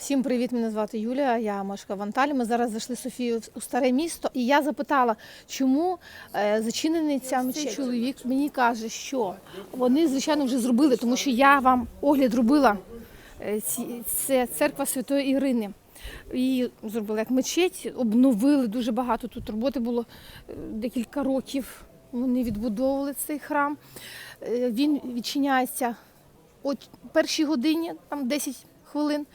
Всім привіт! Мене звати Юлія. Я мешкаю в Анталі. Ми зараз зайшли з Софією у старе місто, і я запитала, чому е, зачинений ця мечеть. Чоловік мені каже, що вони звичайно вже зробили, тому що я вам огляд робила. Е, Це церква Святої Ірини. Її зробили як мечеть, обновили дуже багато тут роботи було е, декілька років. Вони відбудовували цей храм. Він відчиняється о першій годині, там 10 хвилин,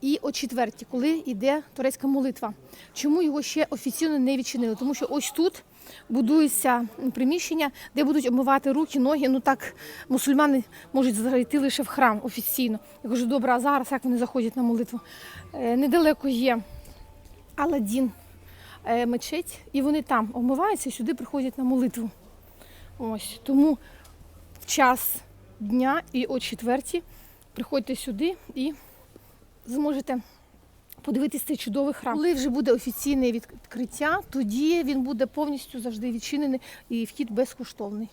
і о четвертій, коли йде турецька молитва. Чому його ще офіційно не відчинили? Тому що ось тут будується приміщення, де будуть обмивати руки, ноги. Ну так мусульмани можуть зайти лише в храм офіційно. Я кажу, добре, а зараз як вони заходять на молитву? Е, Недалеко є Аладдін е, мечеть, і вони там обмиваються і сюди приходять на молитву. Ось тому в час дня і о четвертій приходьте сюди і зможете подивитися цей чудовий храм. Коли вже буде офіційне відкриття, тоді він буде повністю завжди відчинений і вхід безкоштовний.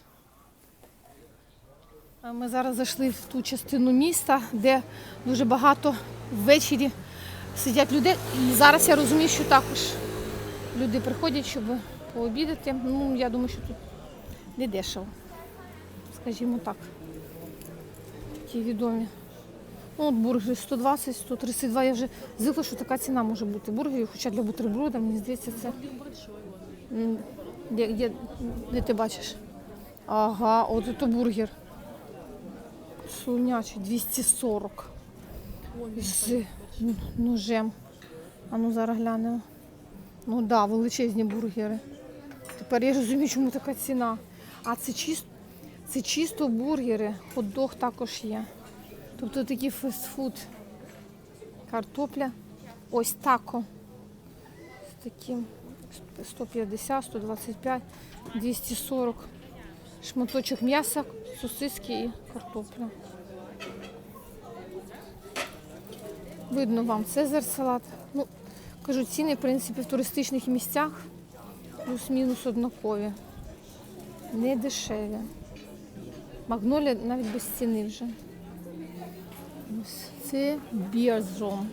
Ми зараз зайшли в ту частину міста, де дуже багато ввечері сидять людей. І зараз я розумію, що також люди приходять, щоб пообідати. Ну, я думаю, що тут не дешево, скажімо так. Такі відомі. Ну, бургери 120, 132. Я вже звикла, що така ціна може бути бургерів, хоча для бутерброда, мені здається, це. Де, де, де ти бачиш? Ага, от це бургер. Сунячий 240. З ножем. А ну зараз глянемо. Ну так, да, величезні бургери. Тепер я розумію, чому така ціна. А це чисто, це чисто бургери, хот-дог також є. Тобто такий фастфуд. Картопля. Ось тако. З таким 150, 125, 240. Шматочок м'яса, сосиски і картопля. Видно вам цезар салат. Ну, кажу, ціни, в принципі, в туристичних місцях плюс-мінус однакові. Не дешеві. Магнолія навіть без ціни вже. Це Бірзром.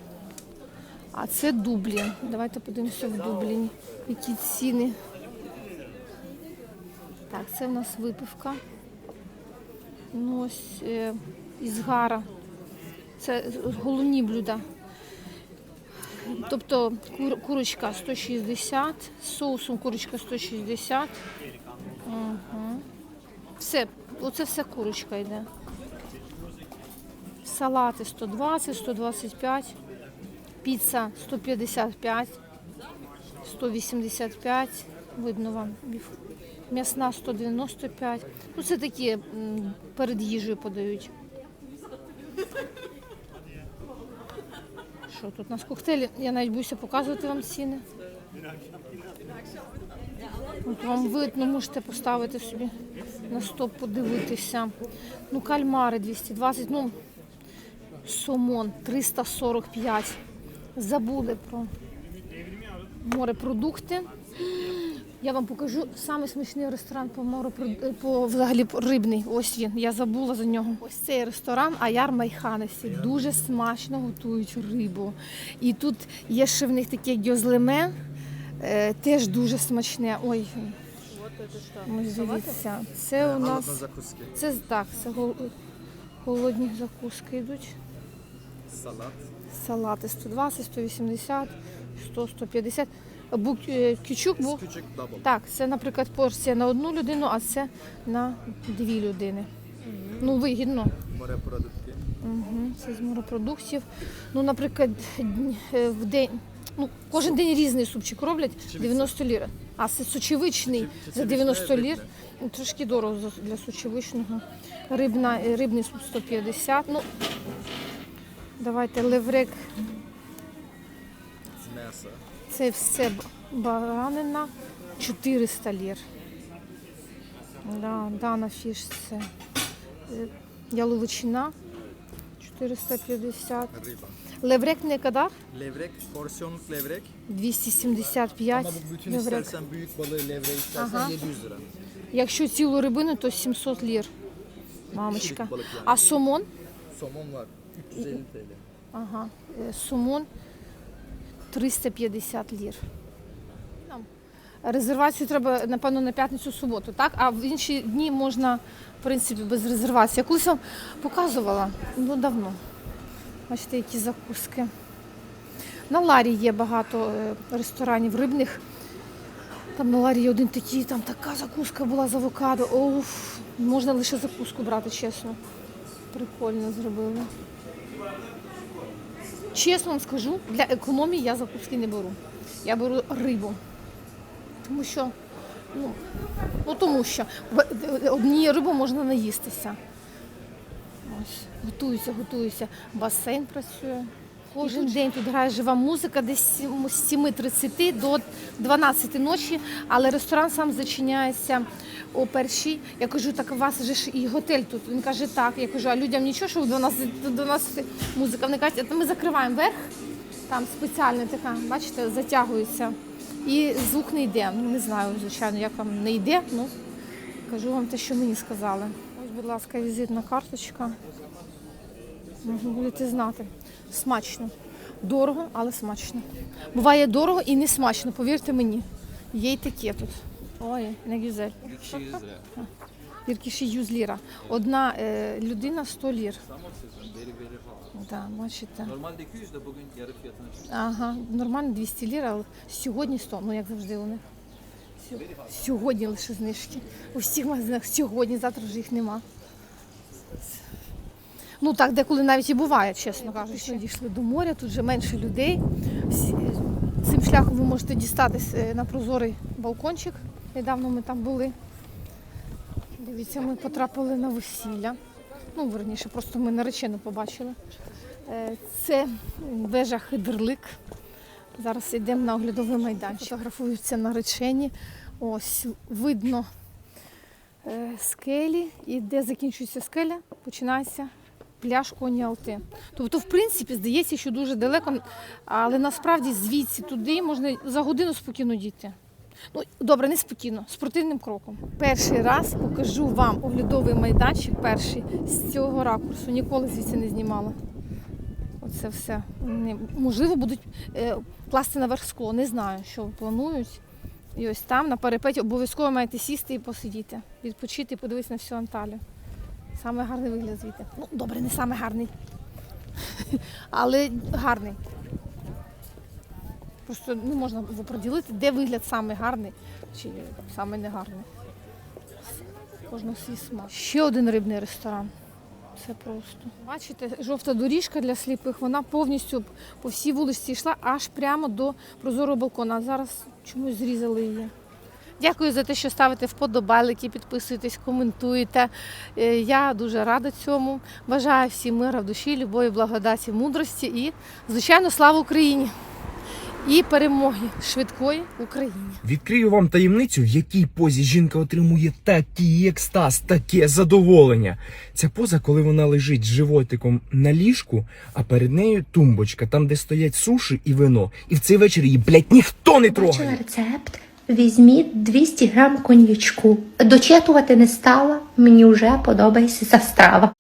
А це Дублін. Давайте подивимося в Дубліні. Які ціни. Так, це в нас випивка. Ну, ось е, із гара. Це головні блюда. Тобто кур- курочка 160, з соусом курочка 160. Угу. Все, оце все курочка йде. Салати 120, 125, піца 155, 185, видно вам. М'ясна 195. Ну, це такі перед їжею подають. Що тут у нас коктейлі? Я навіть боюся показувати вам ціни. От вам видно, можете поставити собі на стоп, подивитися. Ну, кальмари 220, ну, сомон 345. Забули про морепродукти. Я вам покажу самий смачний ресторан по морепрод... по взагалі рибний. Ось він. Я забула за нього. Ось цей ресторан Аяр Майханесі. Дуже смачно готують рибу. І тут є ще в них таке гьозлеме, е, теж дуже смачне. Ой, ось дивіться. Це у нас закуски. це так, це гол- холодні закуски йдуть. Салат. Салати 120, 180, 100, 150. Бук, е, кючук був. Double. Так, це, наприклад, порція на одну людину, а це на дві людини. Ну, вигідно. Морепродукти. Угу, це з морепродуктів. Ну, наприклад, е, в день. Ну, кожен день різний супчик роблять 90 лір. А це сочевичний за 90 лір. Ну, Трошки дорого для сочевичного. Рибна, рибний суп 150. Ну, давайте леврек. З м'яса. Це все б- баранина 400 лір. Да, дана фіш це е, яловичина 450. Riba. Леврек не кадар Levrek, porsiyonluk levrek. 275 Ama bu bütün леврек. istersen büyük balığı levreği istersen Aha. 700 lira. Якщо цілу рибину, то 700 лір. Мамочка. Yani. А сомон? Somon var 350 TL. Ага. е, Сумон 350 лір. Резервацію треба, напевно, на п'ятницю суботу, так? А в інші дні можна, в принципі, без резервації. Я колись вам показувала ну давно. Бачите, які закуски. На Ларі є багато е, ресторанів рибних. Там на Ларі є один такий, там така закуска була з авокадо. Оф, можна лише закуску брати, чесно. Прикольно зробили. Чесно вам скажу, для економії я закуски не беру. Я беру рибу. Тому що, ну, ну тому що однією рибою можна наїстися. Ось, готуюся, готуюся. Басейн працює. Кожен день тут грає жива музика, десь з 7.30 до 12 ночі, але ресторан сам зачиняється о першій. Я кажу, так у вас же ж і готель тут. Він каже, так. Я кажу, а людям нічого, що до нас до 12 музика. Вони кажуть, «А ми закриваємо верх, там спеціальна така, бачите, затягується. І звук не йде. Ну, не знаю, звичайно, як вам не йде. Ну, кажу вам те, що мені сказали. Ось, будь ласка, візитна карточка. Можна будете знати. Смачно. Дорого, але смачно. Буває дорого і не смачно, повірте мені. Є й таке тут. Ой, не гюзель. Гіркіші юз ліра. Одна е, людина 100 лір. Да, бачите. 200 de bugün yarı. Ага, нормально 200 лір, але сьогодні 100, ну як завжди у них. Сьо- Сьогодні лише знижки. У всіх магазинах сьогодні, завтра вже їх нема. Ну так, деколи навіть і буває, чесно кажучи. Ми дійшли до моря, тут вже менше людей. Цим шляхом ви можете дістатись е, на прозорий балкончик. Недавно ми там були. Дивіться, ми потрапили на весілля. Ну, верніше, просто ми наречену побачили. Е, Це вежа Хидрлик. Зараз йдемо на оглядовий майданчик. Фотографуються наречені. Ось видно е, скелі, і де закінчується скеля, починається пляж Коні Алти. Тобто, в принципі, здається, що дуже далеко, але насправді звідси туди можна за годину спокійно дійти. Ну, добре, не спокійно, спортивним кроком. Перший раз покажу вам оглядовий майданчик, перший з цього ракурсу. Ніколи звідси не знімала. Оце все. Можливо, будуть е, класти наверх скло. Не знаю, що планують. І ось там на парапеті обов'язково маєте сісти і посидіти, відпочити і подивитися на всю Анталію. Саме гарний вигляд звідти. Ну, добре, не саме гарний. Але гарний. Просто не можна було проділити, де вигляд саме гарний чи саме негарний. Кожного свій смак. Ще один рибний ресторан. Це просто. Бачите, жовта доріжка для сліпих, вона повністю по всій вулиці йшла аж прямо до прозорого балкона. А зараз чомусь зрізали її. Дякую за те, що ставите вподобайлики, підписуєтесь, коментуєте. Е, Я дуже рада цьому. Бажаю всім мира в душі, любові, благодаті, мудрості і, звичайно, слава Україні! І перемоги швидкої Україні. Відкрию вам таємницю, в якій позі жінка отримує такий екстаз, таке задоволення. Ця поза, коли вона лежить з животиком на ліжку, а перед нею тумбочка, там, де стоять суші і вино. І в цей вечір її, блядь, ніхто не Бачила трогає. рецепт. Візьміть 200 грам коньячку. Дочитувати не стала, мені вже подобається ця страва.